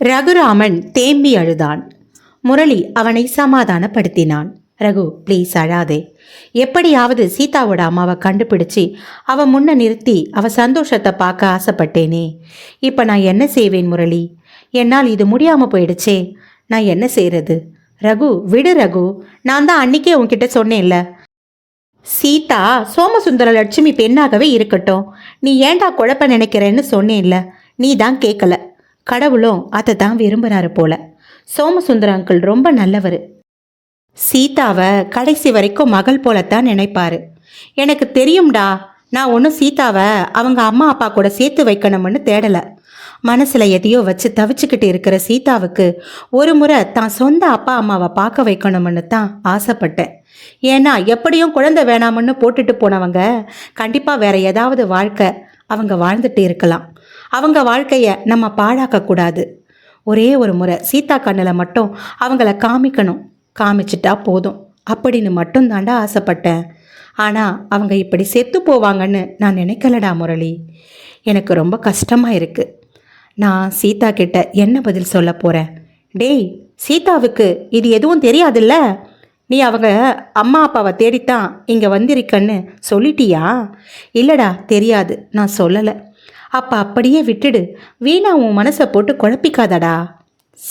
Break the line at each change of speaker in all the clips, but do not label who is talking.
ரகுராமன் தேம்பி அழுதான். முரளி அவனை சமாதானப்படுத்தினான். ரகு ப்ளீஸ் அழாதே. எப்படியாவது சீதாவோட அம்மாவை கண்டுபிடிச்சி அவ முன்ன நிறுத்தி அவ சந்தோஷத்தை பார்க்க ஆசைப்பட்டேனே. இப்போ நான் என்ன செய்வேன் முரளி? என்னால் இது முடியாமல் போயிடுச்சே. நான் என்ன செய்யறது ரகு விடு ரகு. நான் தான் அன்னைக்கே உன்கிட்ட சொன்னேன்ல. சீதா சோமசுந்தர லட்சுமி பெண்ணாகவே இருக்கட்டும். நீ ஏன்டா குழப்ப நினைக்கிறேன்னு சொன்னேன்ல. நீ தான் கேட்கல கடவுளும் அதை தான் விரும்புகிறாரு போல. சோமசுந்தர அங்கிள் ரொம்ப நல்லவர். சீதாவை கடைசி வரைக்கும் மகள் போலத்தான் நினைப்பாரு. எனக்கு தெரியும்டா நான் ஒன்றும் சீதாவை அவங்க அம்மா அப்பா கூட சேர்த்து வைக்கணும்னு தேடலை. மனசில் எதையோ வச்சு தவிச்சுக்கிட்டு இருக்கிற சீதாவுக்கு ஒரு முறை தான் சொந்த அப்பா அம்மாவை பார்க்க வைக்கணும்னு தான் ஆசைப்பட்டேன். ஏன்னா எப்படியும் குழந்தை வேணாமன்னு போட்டுட்டு போனவங்க கண்டிப்பாக வேற ஏதாவது வாழ்க்கை அவங்க வாழ்ந்துட்டு இருக்கலாம். அவங்க வாழ்க்கையை நம்ம பாழாக்கக்கூடாது. ஒரே ஒரு முறை சீதா கண்ணில் மட்டும் அவங்கள காமிக்கணும். காமிச்சிட்டா போதும். அப்படின்னு மட்டும் தாண்டா ஆசைப்பட்டேன். ஆனால் அவங்க இப்படி செத்து போவாங்கன்னு நான் நினைக்கலடா முரளி. எனக்கு ரொம்ப கஷ்டமாக இருக்குது நான் சீதா கிட்ட என்ன பதில் சொல்ல போகிறேன் டேய் சீதாவுக்கு இது எதுவும் தெரியாதுல்ல? நீ அவங்க அம்மா அப்பாவை தேடித்தான் இங்கே வந்திருக்கன்னு சொல்லிட்டியா? இல்லைடா தெரியாது. நான் சொல்லலை. அப்போ அப்படியே விட்டுடு. வீணா உன் மனசை போட்டு குழப்பிக்காதடா.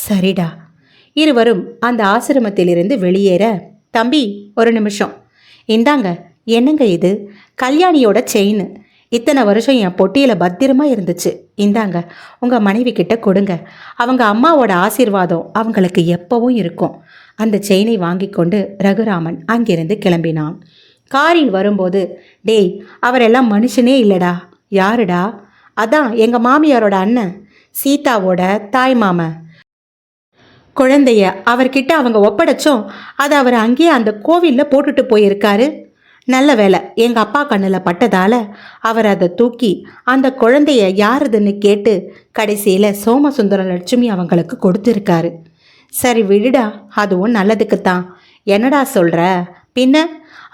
சரிடா. இருவரும் அந்த ஆசிரமத்திலிருந்து வெளியேற தம்பி ஒரு நிமிஷம். இந்தாங்க. என்னங்க இது? கல்யாணியோட செயின் இத்தனை வருஷம் என் பொட்டியில் பத்திரமா இருந்துச்சு. இந்தாங்க. உங்கள் மனைவி கிட்ட கொடுங்க. அவங்க அம்மாவோட ஆசீர்வாதம் அவங்களுக்கு எப்பவும் இருக்கும். அந்த செயினை வாங்கி கொண்டு ரகுராமன் அங்கிருந்து கிளம்பினான். காரில் வரும்போது டேய் அவரெல்லாம் மனுஷனே இல்லடா. யாருடா? அதான் எங்கள் மாமியாரோட அண்ணன் சீதாவோட தாய் மாமன் குழந்தைய அவர்கிட்ட அவங்க ஒப்படைச்சோம் அதை அவர் அங்கேயே அந்த கோவிலில் போட்டுட்டு போயிருக்காரு. நல்ல வேலை எங்கள் அப்பா கண்ணில் பட்டதால் அவர் அதை தூக்கி அந்த குழந்தைய யாருதுன்னு கேட்டு கடைசியில் சோமசுந்தர லட்சுமி அவங்களுக்கு கொடுத்துருக்காரு. சரி விடுடா அதுவும் நல்லதுக்குத்தான் என்னடா சொல்கிற பின்ன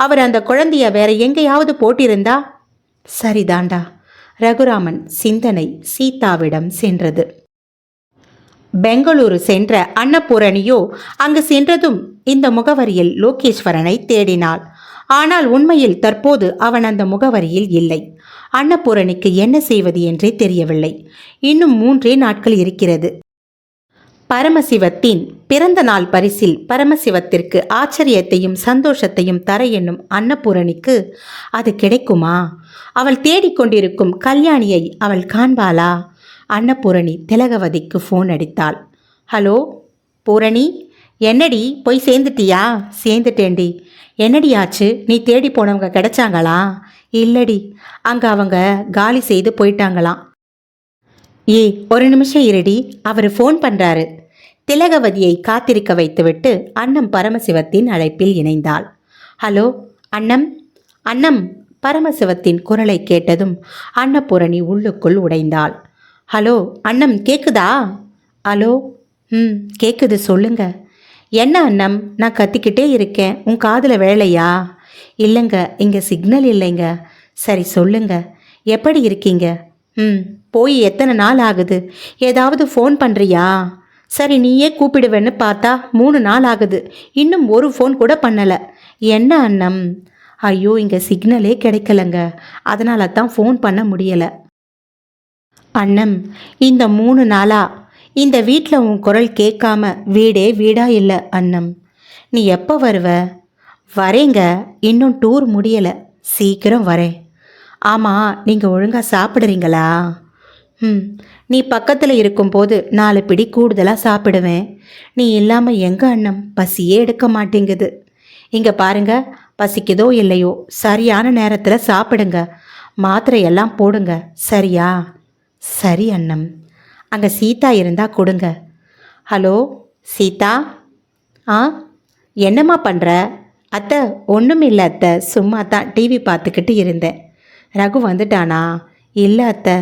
அவர் அந்த குழந்தைய வேற எங்கேயாவது போட்டிருந்தா? சரிதாண்டா ரகுராமன் சிந்தனை சீதாவிடம் சென்றது. பெங்களூரு சென்ற அன்னபூரணியோ அங்கு சென்றதும் இந்த முகவரியில் லோகேஸ்வரனை தேடினாள். ஆனால் உண்மையில் தற்போது அவன் அந்த முகவரியில் இல்லை. அன்னபூரணிக்கு என்ன செய்வது என்றே தெரியவில்லை. இன்னும் மூன்றே நாட்கள் இருக்கிறது. பரமசிவத்தின் பிறந்த நாள் பரிசில் பரமசிவத்திற்கு ஆச்சரியத்தையும் சந்தோஷத்தையும் தர என்னும் அன்னபூரணிக்கு அது கிடைக்குமா? அவள் தேடிக்கொண்டிருக்கும் கல்யாணியை அவள் காண்பாளா? அன்னபூரணி திலகவதிக்கு ஃபோன் அடித்தாள். ஹலோ பூரணி என்னடி போய் சேர்ந்துட்டியா? சேர்ந்துட்டேன்டி. என்னடி ஆச்சு? நீ தேடி போனவங்க கிடைச்சாங்களா? இல்லடி அங்கே அவங்க காலி செய்து போயிட்டாங்களாம். ஏய் ஒரு நிமிஷம் இருடி. அவர் ஃபோன் பண்ணுறாரு திலகவதியை காத்திருக்க வைத்துவிட்டு அன்னம் பரமசிவத்தின் அழைப்பில் இணைந்தாள். ஹலோ அன்னம்? அன்னம் பரமசிவத்தின் குரலை கேட்டதும் அன்னபூரணி உள்ளுக்குள் உடைந்தாள். ஹலோ அன்னம் கேக்குதா? ஹலோ ம் கேக்குது சொல்லுங்க. என்ன அண்ணம் நான் கத்திக்கிட்டே இருக்கேன். உன் காதில் வேலையா இல்லைங்க இங்கே சிக்னல் இல்லைங்க. சரி சொல்லுங்க. எப்படி இருக்கீங்க? ம் போய் எத்தனை நாள் ஆகுது? ஏதாவது ஃபோன் பண்ணுறியா சரி நீயே கூப்பிடுவேன்னு பார்த்தா மூணு நாள் ஆகுது. இன்னும் ஒரு ஃபோன் கூட பண்ணலை. என்ன அண்ணம்? ஐயோ இங்கே சிக்னலே கிடைக்கலங்க. அதனால தான் ஃபோன் பண்ண முடியலை. அண்ணம் இந்த மூணு நாளா? இந்த வீட்டில் உன் குரல் கேட்காம வீடே வீடா இல்லை அண்ணம். நீ எப்போ வருவ? வரேங்க. இன்னும் டூர் முடியலை. சீக்கிரம் வரேன். ஆமாம் நீங்கள் ஒழுங்காக சாப்பிட்றீங்களா? ம் நீ பக்கத்தில் இருக்கும்போது நாலு பிடி கூடுதலாக சாப்பிடுவேன். நீ இல்லாமல் எங்கே அண்ணம் பசியே எடுக்க மாட்டேங்குது. இங்கே பாருங்க பசிக்குதோ இல்லையோ சரியான நேரத்தில் சாப்பிடுங்க. மாத்திரையெல்லாம் போடுங்க. சரியா? சரி அண்ணம். அங்கே சீதா இருந்தால் கொடுங்க. ஹலோ சீதா? ஆ? என்னம்மா பண்ணுற அத்தை ஒன்றும் இல்லை அத்தை. சும்மா தான் டிவி பார்த்துக்கிட்டு இருந்தேன். ரகு வந்துட்டானா? இல்லை அத்தை.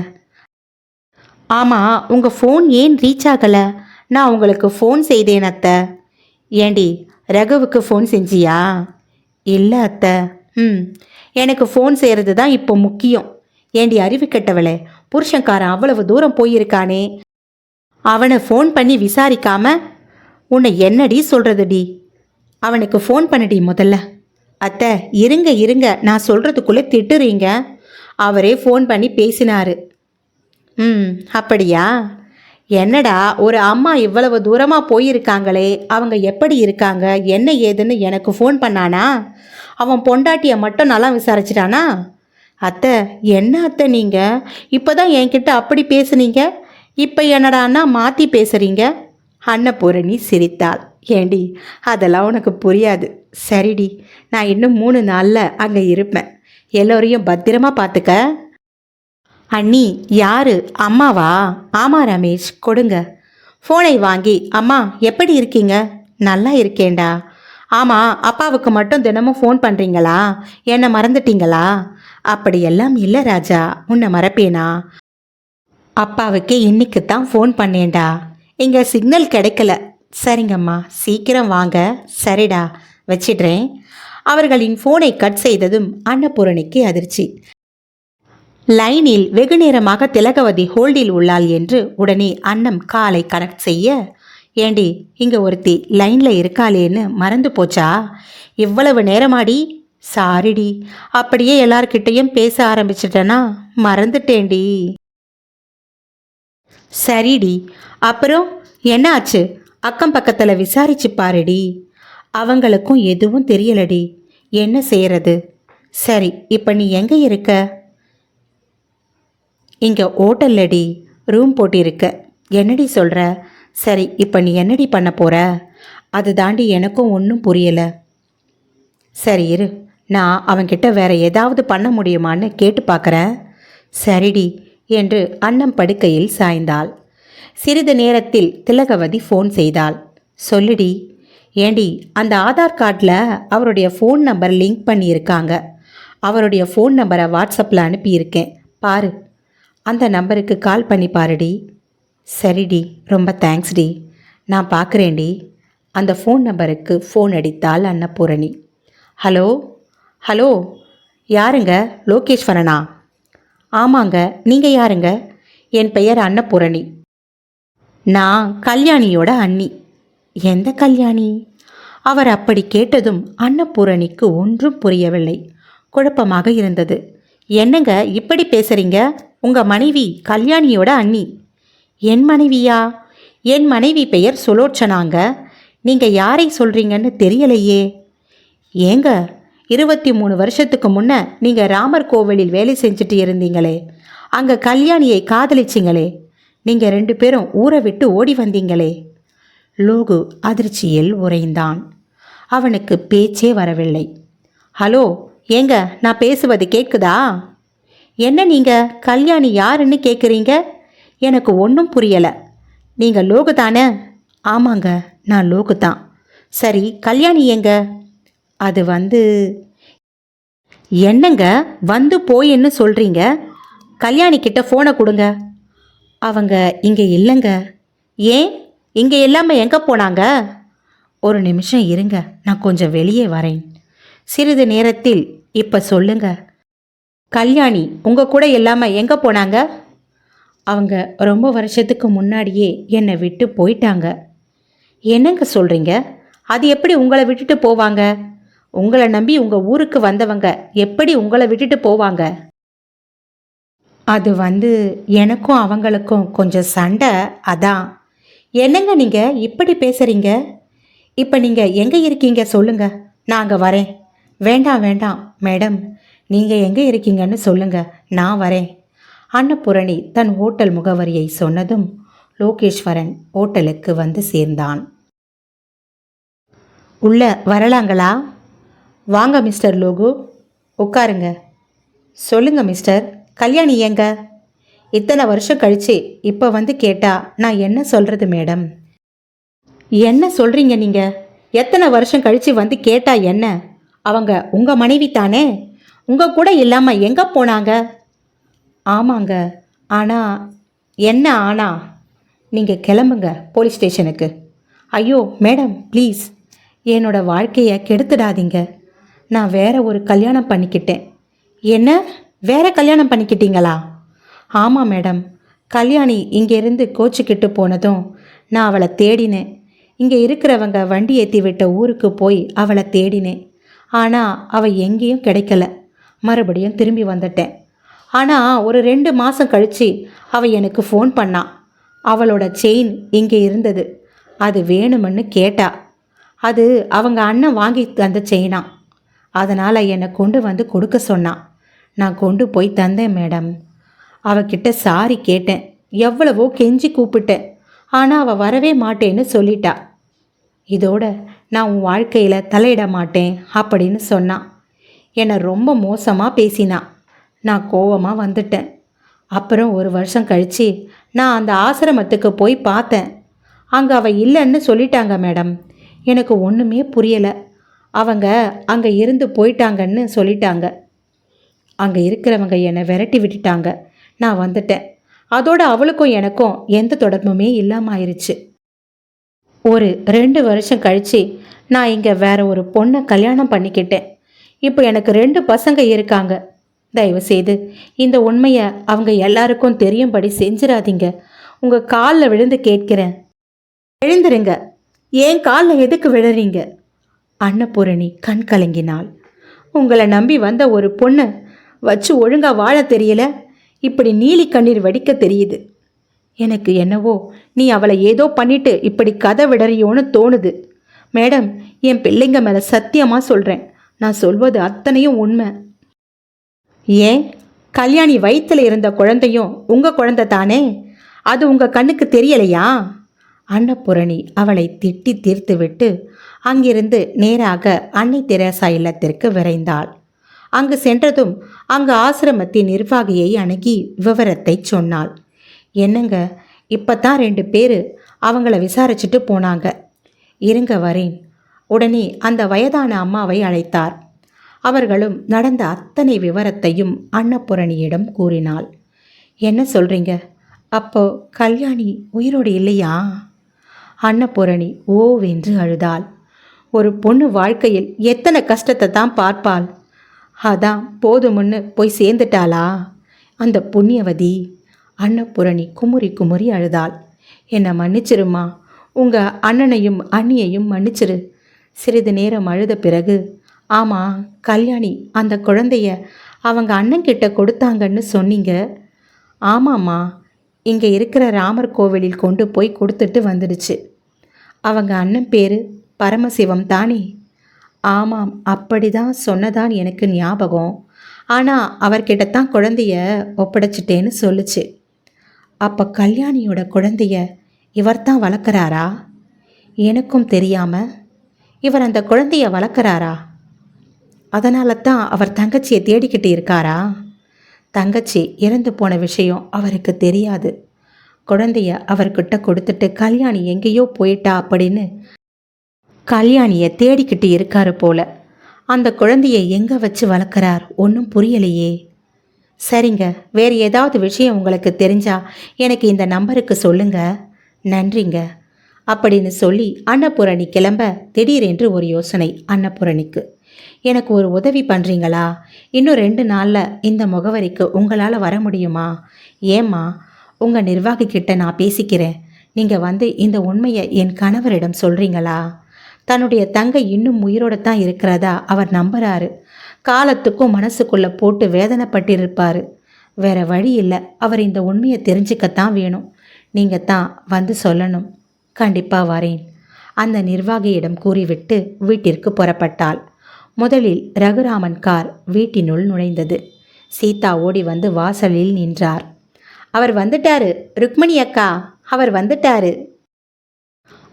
ஆமாம் உங்கள் ஃபோன் ஏன் ரீச் ஆகலை? நான் உங்களுக்கு ஃபோன் செய்தேன் அத்தை. ஏண்டி ரகுவுக்கு ஃபோன் செஞ்சியா? இல்லை அத்தை. ம் எனக்கு ஃபோன் செய்கிறது தான் இப்போ முக்கியம். ஏண்டி அறிவு கெட்டவளே புருஷன்காரன் அவ்வளவு தூரம் போயிருக்கானே. அவனை ஃபோன் பண்ணி விசாரிக்காம உன்னை என்னடி சொல்கிறதுடி அவனுக்கு ஃபோன் பண்ணுடி முதல்ல. அத்தை இருங்க இருங்க நான் சொல்கிறதுக்குள்ளே திட்டுறீங்க. அவரே ஃபோன் பண்ணி பேசினாரு. ம் அப்படியா? என்னடா ஒரு அம்மா இவ்வளவு தூரமாக போயிருக்காங்களே அவங்க எப்படி இருக்காங்க என்ன ஏதுன்னு எனக்கு ஃபோன் பண்ணானா? அவன் பொண்டாட்டியை மட்டும் நல்லா விசாரிச்சிட்டானா? அத்தை என்ன அத்தை நீங்கள் இப்போ தான் என்கிட்ட அப்படி பேசுனீங்க? இப்போ என்னடான்னா மாற்றி பேசுகிறீங்க அன்னபூரணி சிரித்தாள். ஏண்டி அதெல்லாம் உனக்கு புரியாது. சரிடி நான் இன்னும் மூணு நாளில் அங்கே இருப்பேன். எல்லோரையும் பத்திரமா பார்த்துக்க அண்ணி யாரு? அம்மாவா? ஆமா ரமேஷ் கொடுங்க. ஃபோனை வாங்கி அம்மா எப்படி இருக்கீங்க? நல்லா இருக்கேன்டா. ஆமாம் அப்பாவுக்கு மட்டும் தினமும் ஃபோன் பண்ணுறீங்களா என்னை மறந்துட்டீங்களா? அப்படியெல்லாம் இல்லை ராஜா உன்னை மறப்பேனா? அப்பாவுக்கு இன்னைக்கு தான் ஃபோன் பண்ணேன்டா. இங்கே சிக்னல் கிடைக்கல. சரிங்கம்மா சீக்கிரம் வாங்க. சரிடா வச்சிடுறேன். அவர்களின் ஃபோனை கட் செய்ததும் அன்னபூரணிக்கு அதிர்ச்சி. லைனில் வெகு நேரமாக திலகவதி ஹோல்டில் உள்ளாள் என்று உடனே அன்னம் காலை கனெக்ட் செய்ய ஏண்டி இங்கே ஒருத்தி லைனில் இருக்காளேன்னு மறந்து போச்சா? இவ்வளவு நேரமாடி? சாரிடி அப்படியே எல்லார்கிட்டையும் பேச ஆரம்பிச்சிட்டேனா? மறந்துட்டேன்டி. சரிடி அப்புறம் என்னாச்சு? அக்கம் பக்கத்தில் விசாரிச்சு பாருடி. அவங்களுக்கும் எதுவும் தெரியலடி. என்ன செய்யறது? சரி இப்போ நீ எங்கே இருக்க? இங்கே ஓட்டல்லடி ரூம் போட்டிருக்க. என்னடி சொல்கிற சரி இப்போ நீ என்னடி பண்ண போகிற அது தாண்டி எனக்கும் ஒன்றும் புரியலை. சரி இரு. நான் அவன்கிட்ட வேற ஏதாவது பண்ண முடியுமான்னு கேட்டு பார்க்குறேன் சரிடி என்று அன்னம் படுக்கையில் சாய்ந்தாள். சிறிது நேரத்தில் திலகவதி ஃபோன் செய்தாள். சொல்லுடி ஏண்டி அந்த ஆதார் கார்டில் அவருடைய ஃபோன் நம்பர் லிங்க் பண்ணியிருக்காங்க. அவருடைய ஃபோன் நம்பரை வாட்ஸ்அப்பில் அனுப்பியிருக்கேன். பாரு. அந்த நம்பருக்கு கால் பண்ணி பாருடி. சரிடி ரொம்ப தேங்க்ஸ் டி. நான் பார்க்குறேன்டி அந்த ஃபோன் நம்பருக்கு ஃபோன் அடித்தாள் அன்னபூரணி. ஹலோ? ஹலோ? யாருங்க? லோகேஸ்வரனா? ஆமாங்க நீங்கள் யாருங்க? என் பெயர் அன்னபூரணி. நான் கல்யாணியோட அண்ணி. எந்த கல்யாணி? அவர் அப்படி கேட்டதும் அன்னபூரணிக்கு ஒன்றும் புரியவில்லை. குழப்பமாக இருந்தது. என்னங்க இப்படி பேசுறீங்க? உங்க மனைவி கல்யாணியோட அண்ணி. என் மனைவியா? என் மனைவி பெயர் சுலோச்சனாங்க. நீங்க யாரை சொல்றீங்கன்னு தெரியலையே. ஏங்க இருபத்தி மூணு வருஷத்துக்கு முன்ன நீங்க ராமர் கோவிலில் வேலை செஞ்சுட்டு இருந்தீங்களே. அங்க கல்யாணியை காதலிச்சிங்களே. நீங்க ரெண்டு பேரும் ஊரை விட்டு ஓடி வந்தீங்களே. லோகு அதிர்ச்சியில் உறைந்தான். அவனுக்கு பேச்சே வரவில்லை. ஹலோ ஏங்க நான் பேசுவது கேட்குதா என்ன நீங்க? கல்யாணி யாருன்னு கேட்குறீங்க எனக்கு ஒன்றும் புரியலை. நீங்கள் லோகு தானே ஆமாங்க நான் லோகு தான் சரி கல்யாணி எங்க? அது வந்து என்னங்க? வந்து போயின்னு சொல்கிறீங்க கல்யாணி கிட்ட ஃபோனை கொடுங்க. அவங்க இங்கே இல்லைங்க. ஏன்? இங்கே இல்லாமல் எங்கே போனாங்க? ஒரு நிமிஷம் இருங்க நான் கொஞ்சம் வெளியே வரேன். சிறிது நேரத்தில் இப்போ சொல்லுங்கள் கல்யாணி உங்கள் கூட இல்லாமல் எங்கே போனாங்க? அவங்க ரொம்ப வருஷத்துக்கு முன்னாடியே என்னை விட்டு போயிட்டாங்க. என்னங்க சொல்கிறீங்க அது எப்படி உங்களை விட்டுட்டு போவாங்க? உங்களை நம்பி உங்கள் ஊருக்கு வந்தவங்க எப்படி உங்களை விட்டுட்டு போவாங்க? அது வந்து எனக்கும் அவங்களுக்கும் கொஞ்சம் சண்டை அதான். என்னங்க நீங்கள் இப்படி பேசுகிறீங்க இப்போ நீங்கள் எங்கே இருக்கீங்க சொல்லுங்க. நான் அங்கே வரேன். வேண்டாம் வேண்டாம் மேடம். நீங்கள் எங்கே இருக்கீங்கன்னு சொல்லுங்கள் நான் வரேன். அன்னபூரணி தன் ஹோட்டல் முகவரியை சொன்னதும் லோகேஸ்வரன் ஹோட்டலுக்கு வந்து சேர்ந்தான். உள்ள வரலாங்களா? வாங்க மிஸ்டர் லோகு. உட்காருங்க. சொல்லுங்க மிஸ்டர் கல்யாணி எங்க? இத்தனை வருஷம் கழிச்சு இப்போ வந்து கேட்டா நான் என்ன சொல்றது மேடம்? என்ன சொல்றீங்க நீங்க? எத்தனை வருஷம் கழிச்சு வந்து கேட்டா என்ன? அவங்க உங்க மனைவி தானே உங்கள் கூட இல்லாமல் எங்கே போனாங்க? ஆமாங்க. ஆனால் என்ன ஆனா நீங்கள் கிளம்புங்க போலீஸ் ஸ்டேஷனுக்கு. ஐயோ மேடம் ப்ளீஸ். என்னோட வாழ்க்கையை கெடுத்துடாதீங்க. நான் வேற ஒரு கல்யாணம் பண்ணிக்கிட்டேன். என்ன? வேற கல்யாணம் பண்ணிக்கிட்டீங்களா? ஆமாம் மேடம். கல்யாணி இங்கேருந்து கோச்சிக்கிட்டு போனதும் நான் அவளை தேடினேன். இங்கே இருக்கிறவங்க வண்டி ஏற்றி விட்ட ஊருக்கு போய் அவளை தேடினேன். ஆனால் அவள் எங்கேயும் கிடைக்கல. மறுபடியும் திரும்பி வந்துட்டேன். ஆனால் ஒரு ரெண்டு மாதம் கழித்து அவள் எனக்கு ஃபோன் பண்ணா. அவளோட செயின் இங்கே இருந்தது. அது வேணுமென்னு கேட்டா. அது அவங்க அண்ணன் வாங்கி தந்த செயினா அதனால் என்னை கொண்டு வந்து கொடுக்க சொன்னான் நான் கொண்டு போய் தந்தேன் மேடம் அவகிட்ட சாரி கேட்டேன். எவ்வளவோ கெஞ்சி கூப்பிட்டேன். ஆனால் அவள் வரவே மாட்டேன்னு சொல்லிட்டா. இதோட நான் உன் வாழ்க்கையில் தலையிட மாட்டேன் அப்படின்னு சொன்னான் என்னை ரொம்ப மோசமாக பேசினான் நான் கோவமாக வந்துட்டேன். அப்புறம் ஒரு வருஷம் கழித்து நான் அந்த ஆசிரமத்துக்கு போய் பார்த்தேன். அங்கே அவள் இல்லைன்னு சொல்லிட்டாங்க மேடம். எனக்கு ஒன்றுமே புரியலை. அவங்க அங்கே இருந்து போயிட்டாங்கன்னு சொல்லிட்டாங்க. அங்கே இருக்கிறவங்க என்னை விரட்டி விட்டுட்டாங்க. நான் வந்துட்டேன். அதோட அவளுக்கும் எனக்கும் எந்த தொடர்புமே இல்லாமல் ஆயிடுச்சு ஒரு ரெண்டு வருஷம் கழிச்சு நான் இங்கே வேற ஒரு பொண்ணை கல்யாணம் பண்ணிக்கிட்டேன். இப்போ எனக்கு ரெண்டு பசங்க இருக்காங்க. தயவு செய்து இந்த உண்மையை அவங்க எல்லாருக்கும் தெரியும்படி செஞ்சிடாதீங்க உங்கள் காலில் விழுந்து கேட்கிறேன். எழுந்துருங்க. ஏன் காலில் எதுக்கு விழுறீங்க? அன்னபூரணி கண் கலங்கினாள். உங்களை நம்பி வந்த ஒரு பொண்ணை வச்சு ஒழுங்காக வாழ தெரியல. இப்படி நீலி கண்ணீர் வடிக்க தெரியுது. எனக்கு என்னவோ நீ அவளை ஏதோ பண்ணிட்டு இப்படி கதை விடறியோன்னு தோணுது. மேடம் என் பிள்ளைங்க மேலே சத்தியமாக சொல்கிறேன் நான் சொல்வது அத்தனையும் உண்மை. ஏன்? கல்யாணி வயிற்றில் இருந்த குழந்தையும் உங்கள் குழந்தை தானே? அது உங்கள் கண்ணுக்கு தெரியலையா? அன்னபூரணி அவளை திட்டி தீர்த்துவிட்டு அங்கிருந்து நேராக அன்னை தெரசா இல்லத்திற்கு விரைந்தாள். அங்கு சென்றதும் அங்கு ஆசிரமத்தின் நிர்வாகியை அணுகி விவரத்தை சொன்னாள். என்னங்க? இப்போ தான் ரெண்டு பேர் அவங்கள விசாரிச்சுட்டு போனாங்க. இருங்க வரேன். உடனே அந்த வயதான அம்மாவை அழைத்தார். அவர்களும் நடந்த அத்தனை விவரத்தையும் அன்னபூரணியிடம் கூறினாள். என்ன சொல்றீங்க? அப்போ கல்யாணி உயிரோடு இல்லையா? அன்னபூரணி ஓவென்று அழுதாள். ஒரு பொண்ணு வாழ்க்கையில் எத்தனை கஷ்டத்தை தான் பார்ப்பாள். அதான் போதுமுன்னு போய் சேர்ந்துட்டாளா? அந்த புண்ணியவதி அன்னபூரணி குமுறி குமுறி அழுதாள். என்னை மன்னிச்சிருமா? உங்கள் அண்ணனையும் அண்ணியையும் மன்னிச்சிரு. சிறிது நேரம் அழுத பிறகு ஆமாம் கல்யாணி அந்த குழந்தைய அவங்க அண்ணன்கிட்ட கொடுத்தாங்கன்னு சொன்னீங்க. ஆமாம்மா இங்கே இருக்கிற ராமர் கோவிலில் கொண்டு போய் கொடுத்துட்டு வந்துடுச்சு. அவங்க அண்ணன் பேர் பரமசிவம் தானே? ஆமாம் அப்படி தான் சொன்னதான் எனக்கு ஞாபகம். ஆனால் அவர்கிட்ட தான் குழந்தைய ஒப்படைச்சிட்டேன்னு சொல்லுச்சு. அப்போ கல்யாணியோட குழந்தைய இவர் தான் வளர்க்குறாரா? எனக்கும் தெரியாமல் இவர் அந்த குழந்தைய வளர்க்குறாரா? அதனால தான் அவர் தங்கச்சியை தேடிக்கிட்டு இருக்காரா? தங்கச்சி இறந்து போன விஷயம் அவருக்கு தெரியாது. குழந்தைய அவர்கிட்ட கொடுத்துட்டு கல்யாணி எங்கேயோ போயிட்டா? அப்படின்னு கல்யாணியை தேடிக்கிட்டு இருக்காரு போல. அந்த குழந்தையை எங்கே வச்சு வளர்க்குறார்? ஒன்றும் புரியலையே. சரிங்க வேறு ஏதாவது விஷயம் உங்களுக்கு தெரிஞ்சா எனக்கு இந்த நம்பருக்கு சொல்லுங்க. நன்றிங்க. அப்படின்னு சொல்லி அன்னபூரணி கிளம்ப திடீரென்று ஒரு யோசனை அன்னபூரணிக்கு. எனக்கு ஒரு உதவி பண்ணுறீங்களா இன்னும் ரெண்டு நாளில் இந்த முகவரிக்கு உங்களால் வர முடியுமா? ஏம்மா உங்கள் நிர்வாகிக்கிட்ட நான் பேசிக்கிறேன். நீங்கள் வந்து இந்த உண்மையை என் கணவரிடம் சொல்கிறீங்களா தன்னுடைய தங்கை இன்னும் உயிரோட தான் இருக்கிறதா அவர் நம்புகிறாரு காலத்துக்கும் மனசுக்குள்ளே போட்டு வேதனைப்பட்டிருப்பார். வேற வழி இல்லை அவர் இந்த உண்மையை தெரிஞ்சுக்கத்தான் வேணும். நீங்கள் தான் வந்து சொல்லணும். கண்டிப்பாக வரேன். அந்த நிர்வாகியிடம் கூறிவிட்டு வீட்டிற்கு புறப்பட்டாள். முதலில் ரகுராமன் கார் வீட்டினுள் நுழைந்தது. சீதா ஓடி வந்து வாசலில் நின்றார். அவர் வந்துட்டாரு ருக்மணி அக்கா. அவர் வந்துட்டாரு.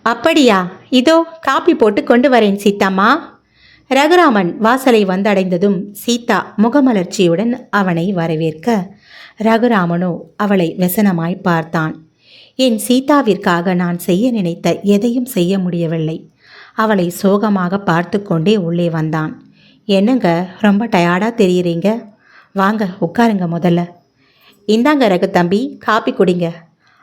அப்படியா? இதோ காப்பி போட்டு கொண்டு வரேன் சீதாம்மா. ரகுராமன் வாசலை வந்தடைந்ததும் சீதா முகமலர்ச்சியுடன் அவனை வரவேற்க ரகுராமனோ அவளை வெசனமாய் பார்த்தான். என் சீதாவிற்காக நான் செய்ய நினைத்த எதையும் செய்ய முடியவில்லை. அவளை சோகமாக பார்த்து கொண்டே உள்ளே வந்தான். என்னங்க ரொம்ப டயர்டாக தெரியுறீங்க? வாங்க உட்காருங்க முதல்ல. இந்தாங்க ரகு தம்பி காப்பி குடிங்க.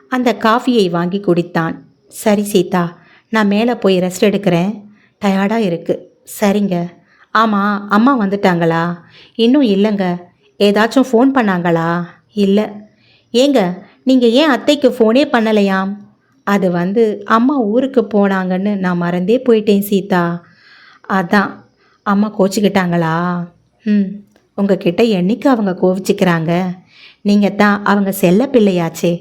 அந்த காஃபியை வாங்கி குடித்தான். சரி சீதா நான் மேலே போய் ரெஸ்ட் எடுக்கிறேன். டயர்டாக இருக்கு. சரிங்க. ஆமாம் அம்மா வந்துட்டாங்களா? இன்னும் இல்லைங்க. ஏதாச்சும் ஃபோன் பண்ணாங்களா? இல்லை. ஏங்க நீங்கள் ஏன் அத்தைக்கு ஃபோனே பண்ணலையாம்? அது வந்து அம்மா ஊருக்கு போனாங்கன்னு நான் மறந்தே போயிட்டேன் சீதா. அதான் அம்மா கோச்சிக்கிட்டாங்களா? ம் உங்ககிட்ட என்னைக்கு அவங்க கோவிச்சிக்கிறாங்க? நீங்கள் தான் அவங்க செல்ல பிள்ளையாச்சே.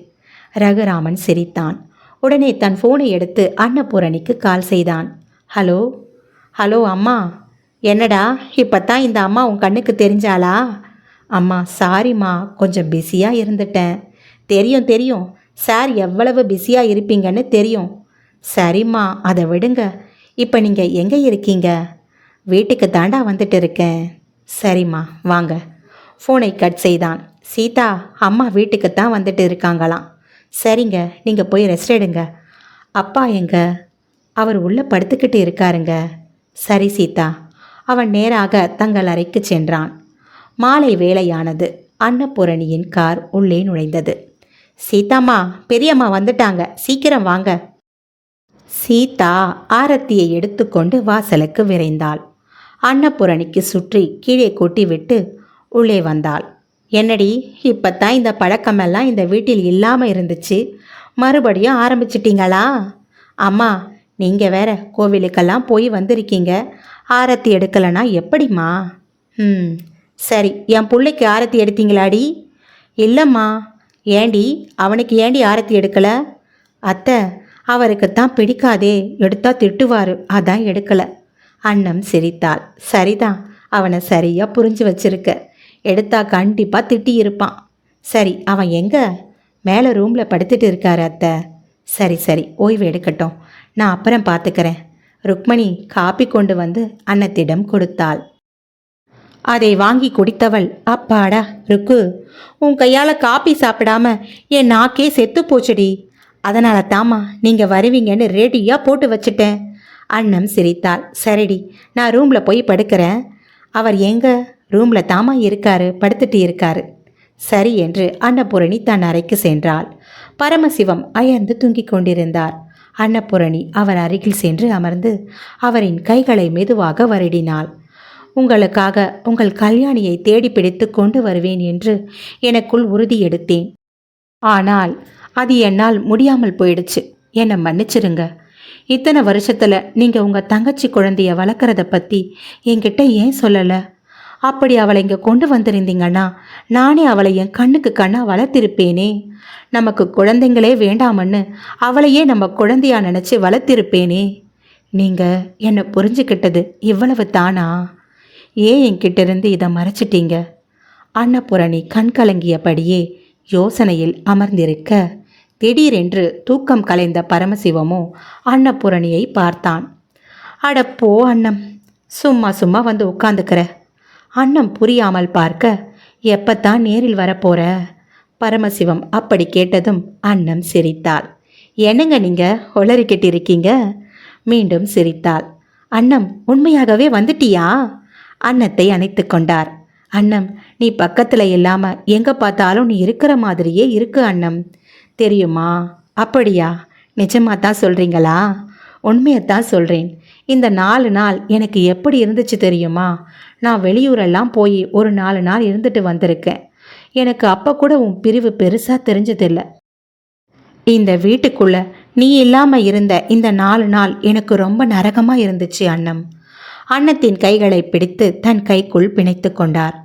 ரகுராமன் சிரித்தான். உடனே தன் ஃபோனை எடுத்து அன்னபூரணிக்கு கால் செய்தான். ஹலோ ஹலோ அம்மா என்னடா இப்போ தான் இந்த அம்மா உன் கண்ணுக்கு தெரிஞ்சாளா? அம்மா சாரிம்மா கொஞ்சம் பிஸியாக இருந்துட்டேன். தெரியும் தெரியும். சார் எவ்வளவு பிஸியாக இருப்பீங்கன்னு தெரியும். சரிம்மா அதை விடுங்க. இப்போ நீங்கள் எங்கே இருக்கீங்க? வீட்டுக்கு தாண்டா வந்துட்டு இருக்கேன். சரிம்மா வாங்க. ஃபோனை கட் செய்தான். சீதா அம்மா வீட்டுக்கு தான் வந்துட்டு இருக்காங்களாம். சரிங்க நீங்கள் போய் ரெஸ்ட் எடுங்க. அப்பா எங்க? அவர் உள்ளே படுத்துக்கிட்டு இருக்காருங்க. சரி சீதா. அவன் நேராக தங்கள் அறைக்கு சென்றான். மாலை வேலையானது அன்னபூரணியின் கார் உள்ளே நுழைந்தது. சீதாம்மா பெரியம்மா வந்துட்டாங்க. சீக்கிரம் வாங்க. சீதா ஆரத்தியை எடுத்துக்கொண்டு வாசலுக்கு விரைந்தாள். அன்னபூரணிக்கு சுற்றி கீழே கொட்டிவிட்டு உள்ளே வந்தாள். என்னடி இப்பத்தான் இந்த பழக்கமெல்லாம் இந்த வீட்டில் இல்லாமல் இருந்துச்சு. மறுபடியும் ஆரம்பிச்சிட்டிங்களா? அம்மா நீங்கள் வேற கோவிலுக்கெல்லாம் போய் வந்திருக்கீங்க. ஆரத்தி எடுக்கலைன்னா எப்படிம்மா? ம் சரி என் பிள்ளைக்கு ஆரத்தி எடுத்தீங்களாடி? இல்லைம்மா ஏண்டி அவனுக்கு ஏண்டி ஆரத்தி எடுக்கல? அத்தை அவருக்கு தான் பிடிக்காதே எடுத்தா திட்டுவாரு. அதான் எடுக்கல. அண்ணம் சிரித்தாள். சரிதான் அவனை சரியா புரிஞ்சு வச்சிருக்க. எடுத்தா கண்டிப்பா திட்டி இருப்பான் சரி அவன் எங்க? மேலே ரூமில் படுத்துட்டு இருக்காரு அத்தை. சரி சரி ஓய்வு எடுக்கட்டும். நான் அப்புறம் பார்த்துக்கிறேன் ருக்மணி காப்பி கொண்டு வந்து அன்னத்திடம் கொடுத்தாள். அதை வாங்கி குடித்தவள் அப்பாடா ருக்கு உன் கையால் காப்பி சாப்பிடாம என் நாக்கே செத்து போச்சுடி. அதனால தாம்மா நீங்கள் வருவீங்கன்னு ரெடியாக போட்டு வச்சுட்டேன். அண்ணம் சிரித்தாள். சரிடி நான் ரூமில் போய் படுக்கிறேன். அவர் எங்க? ரூமில் தாமா இருக்காரு படுத்துட்டு இருக்காரு. சரி என்று அன்னபூரணி தன் அறைக்கு சென்றாள். பரமசிவம் அயர்ந்து தூங்கிக் கொண்டிருந்தார். அன்னபூரணி அவர் அருகில் சென்று அமர்ந்து அவரின் கைகளை மெதுவாக வருடினாள். உங்களுக்காக உங்கள் கல்யாணியை தேடி பிடித்து கொண்டு வருவேன் என்று எனக்குள் உறுதி எடுத்தேன். ஆனால் அது என்னால் முடியாமல் போயிடுச்சு. என்னை மன்னிச்சிருங்க. இத்தனை வருஷத்துல நீங்க உங்க தங்கச்சி குழந்தைய வளர்க்குறத பத்தி என்கிட்ட ஏன் சொல்லல? அப்படி அவளை இங்க கொண்டு வந்திருந்தீங்கன்னா நானே அவளை என் கண்ணுக்கு கண்ணா வளர்த்திருப்பேனே. நமக்கு குழந்தைங்களே வேண்டாமன்னு அவளையே நம்ம குழந்தையா நினைச்சு வளர்த்திருப்பேனே. நீங்க என்னை புரிஞ்சுக்கிட்டது இவ்வளவு தானா? ஏன் என்கிட்ட இருந்து இதை மறைச்சிட்டீங்க? அன்னபூரணி கண்கலங்கியபடியே யோசனையில் அமர்ந்திருக்க திடீரென்று தூக்கம் கலைந்த பரமசிவமோ அன்னபூரணியை பார்த்தான். அடப்போ அண்ணம் அன்னம் சும்மா சும்மா வந்து உட்காந்துக்கிற அன்னம் புரியாமல் பார்க்க எப்பத்தான் நேரில் வரப்போற? பரமசிவம் அப்படி கேட்டதும் அன்னம் சிரித்தாள். என்னங்க நீங்க ஒளறிக்கிட்டு இருக்கீங்க? மீண்டும் சிரித்தாள். அன்னம் உண்மையாகவே வந்துட்டியா? அன்னத்தை அணைத்து கொண்டார். அண்ணம் நீ பக்கத்தில் இல்லாம எங்க பார்த்தாலும் நீ இருக்கிற மாதிரியே இருக்கு அண்ணம் தெரியுமா? அப்படியா? நிஜமா தான் சொல்றீங்களா? உண்மையத்தான் சொல்றேன். இந்த நாலு நாள் எனக்கு எப்படி இருந்துச்சு தெரியுமா? நான் வெளியூரெல்லாம் போய் ஒரு நாலு நாள் இருந்துட்டு வந்திருக்கேன். எனக்கு அப்போ கூட உன் பிரிவு பெருசாக தெரிஞ்சதில்லை. இந்த வீட்டுக்குள்ள நீ இல்லாமல் இருந்த இந்த நாலு நாள் எனக்கு ரொம்ப நரகமாக இருந்துச்சு அண்ணம் அன்னத்தின் கைகளை பிடித்து தன் கைக்குள் பிணைத்து கொண்டார்.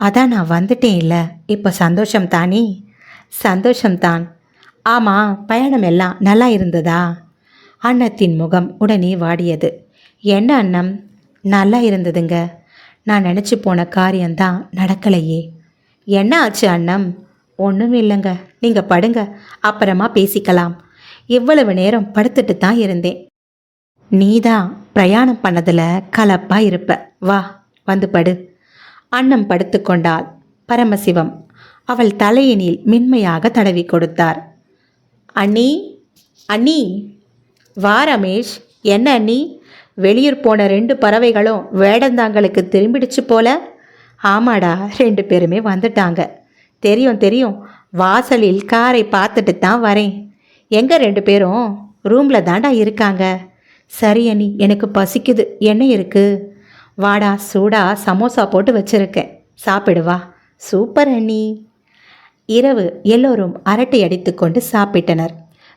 அதான் நான் வந்துட்டேன் இல்லை இப்போ சந்தோஷம் தானே? சந்தோஷம்தான் ஆமாம் பயணம் எல்லாம் நல்லா இருந்ததா? அன்னத்தின் முகம் உடனே வாடியது. என்ன அண்ணம்? நல்லா இருந்ததுங்க. நான் நினச்சி போன காரியம்தான் நடக்கலையே. என்ன ஆச்சு அண்ணம்? ஒன்றும் இல்லைங்க. நீங்கள் படுங்க. அப்புறமா பேசிக்கலாம். இவ்வளவு நேரம் படுத்துட்டு தான் இருந்தேன். நீதான்? பிரயாணம் பண்ணதில் கலப்பா இருப்ப. வா வந்து படு. அன்னம் படுத்துக்கொண்டாள் பரமசிவம். அவள் தலையினில் மென்மையாக தடவி கொடுத்தார். அண்ணி அண்ணி. வா ரமேஷ். என்ன அண்ணி? வெளியூர் போன ரெண்டு பறவைகளும் வேடந்தாங்களுக்கு திரும்பிடுச்சு போல. ஆமாடா ரெண்டு பேருமே வந்துட்டாங்க. தெரியும் தெரியும். வாசலில் காரை பார்த்துட்டு தான் வரேன். எங்கே ரெண்டு பேரும்? ரூமில் தாண்டா இருக்காங்க. சரி அண்ணி எனக்கு பசிக்குது. என்ன இருக்கு? வாடா சூடா சமோசா போட்டு வச்சிருக்கேன். சாப்பிடுவா சூப்பர் அண்ணி. இரவு எல்லோரும் அரட்டை அடித்துக்கொண்டு சாப்பிட்டனர்.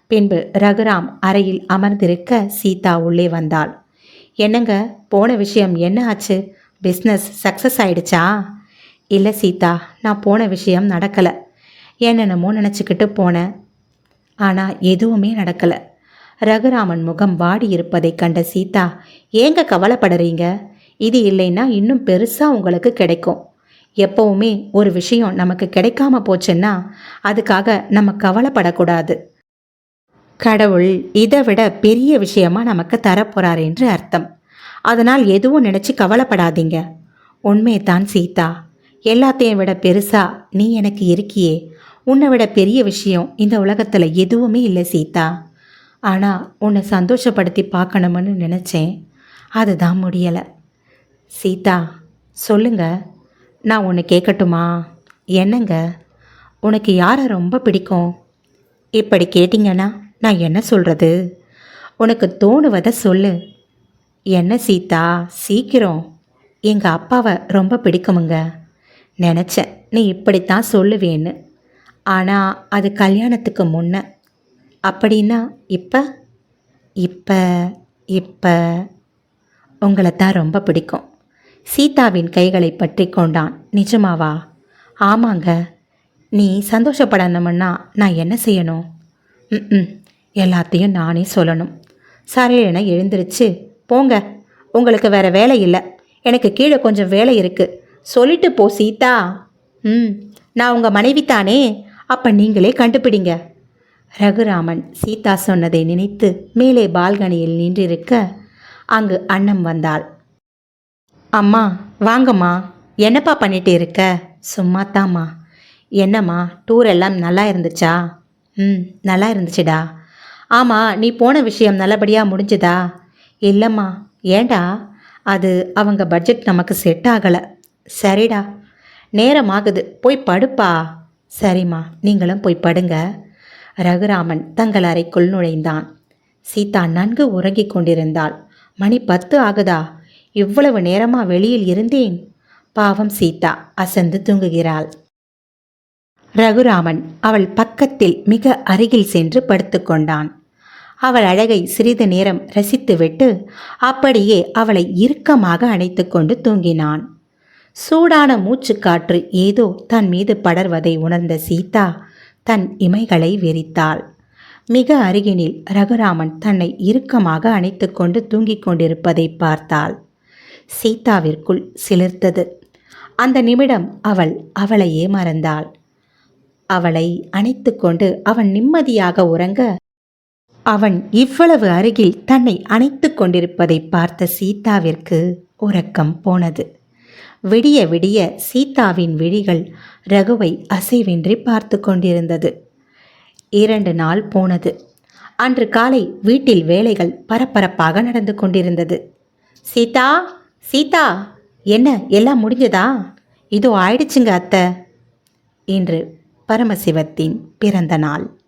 பின்பு ரகுராம் அறையில் அமர்ந்திருக்க சீதா உள்ளே வந்தாள். என்னங்க போன விஷயம் என்ன ஆச்சு? பிஸ்னஸ் சக்ஸஸ் ஆயிடுச்சா? இல்லை சீதா நான் போன விஷயம் நடக்கலை. என்னென்னமோ நினச்சிக்கிட்டு போனேன். ஆனால் எதுவுமே நடக்கலை. ரகுராமன் முகம் வாடி கண்ட சீதா ஏங்க கவலைப்படுறீங்க? இது இல்லைன்னா இன்னும் பெருசாக உங்களுக்கு கிடைக்கும். எப்பவுமே ஒரு விஷயம் நமக்கு கிடைக்காம போச்சுன்னா அதுக்காக நம்ம கவலைப்படக்கூடாது. கடவுள் இதை விட பெரிய விஷயமா நமக்கு தரப்போறார் என்று அர்த்தம். அதனால் எதுவும் நினச்சி கவலைப்படாதீங்க. உண்மைதான் சீதா. எல்லாத்தையும் விட பெருசா நீ எனக்கு இருக்கியே. உன்னை விட பெரிய விஷயம் இந்த உலகத்தில் எதுவுமே இல்லை சீதா. ஆனால் உன்னை சந்தோஷப்படுத்தி பார்க்கணும்னு நினச்சேன். அதுதான் முடியலை. சீதா சொல்லுங்க. நான் ஒன்று கேட்கட்டுமா என்னங்க? உனக்கு யாரை ரொம்ப பிடிக்கும்? இப்படி கேட்டிங்கன்னா நான் என்ன சொல்கிறது உனக்கு தோணுவதை சொல்லு. என்ன சீதா சீக்கிரம். எங்கள் அப்பாவை ரொம்ப பிடிக்குமுங்க. நினச்சேன் நீ இப்படித்தான் சொல்லுவேன்னு. ஆனால் அது கல்யாணத்துக்கு முன்ன அப்படின்னா இப்போ இப்போ இப்போ உங்களை தான் ரொம்ப பிடிக்கும். சீதாவின் கைகளை பற்றி கொண்டான். நிஜமாவா? ஆமாங்க. நீ சந்தோஷப்படணும்னா நான் என்ன செய்யணும்? ம் எல்லாத்தையும் நானே சொல்லணும். சரையன எழுந்திருச்சு போங்க. உங்களுக்கு வேற வேலை இல்லை. எனக்கு கீழே கொஞ்சம் வேலை இருக்குது சொல்லிட்டு போ சீதா. ம். நான் உங்கள் மனைவி தானே. அப்போ நீங்களே கண்டுபிடிங்க. ரகுராமன் சீதா சொன்னதை நினைத்து மேலே பால்கனியில் நின்றிருக்க அங்கு அண்ணம் வந்தாள். அம்மா வாங்கம்மா. என்னப்பா பண்ணிட்டு இருக்க? சும்மா தாம்மா என்னம்மா டூர் எல்லாம் நல்லா இருந்துச்சா? ம் நல்லா இருந்துச்சுடா. ஆமாம் நீ போன விஷயம் நல்லபடியாக முடிஞ்சுதா? இல்லைம்மா. ஏண்டா அது அவங்க பட்ஜெட் நமக்கு செட் ஆகலை. சரிடா. நேரமாகுது. போய் படுப்பா. சரிம்மா. நீங்களும் போய் படுங்க. ரகுராமன் தங்கள் அறைக்குள் நுழைந்தான். சீதா நன்கு உறங்கிக் கொண்டிருந்தாள். மணி பத்து ஆகுதா? இவ்வளவு நேரமா வெளியில் இருந்தேன்? பாவம் சீதா அசந்து தூங்குகிறாள். ரகுராமன் அவள் பக்கத்தில் மிக அருகில் சென்று படுத்துக்கொண்டான் அவள் அழகை சிறிது நேரம் ரசித்துவிட்டு அப்படியே அவளை இறுக்கமாக அணைத்துக்கொண்டு தூங்கினான். சூடான மூச்சுக்காற்று ஏதோ தன் மீது படர்வதை உணர்ந்த சீதா தன் இமைகளை வெறித்தாள். மிக அருகினில் ரகுராமன் தன்னை இறுக்கமாக அணைத்துக்கொண்டு தூங்கிக் கொண்டிருப்பதை பார்த்தாள். சீதாவிற்குள் சிலிர்த்தது. அந்த நிமிடம் அவள் அவளையே மறந்தாள். அவளை அணைத்துக்கொண்டு அவன் நிம்மதியாக உறங்க அவன் இவ்வளவு அருகில் தன்னை அணைத்துக் கொண்டிருப்பதை பார்த்த சீதாவிற்கு உறக்கம் போனது. விடிய விடிய சீதாவின் விழிகள் ரகுவை அசைவின்றி பார்த்து கொண்டிருந்தது. இரண்டு நாள் போனது. அன்று காலை வீட்டில் வேலைகள் பரபரப்பாக நடந்து கொண்டிருந்தது. சீதா சீதா என்ன எல்லாம் முடிஞ்சதா? இதோ ஆயிடுச்சுங்க அத்தை இன்று பரமசிவத்தின் பிறந்த நாள்.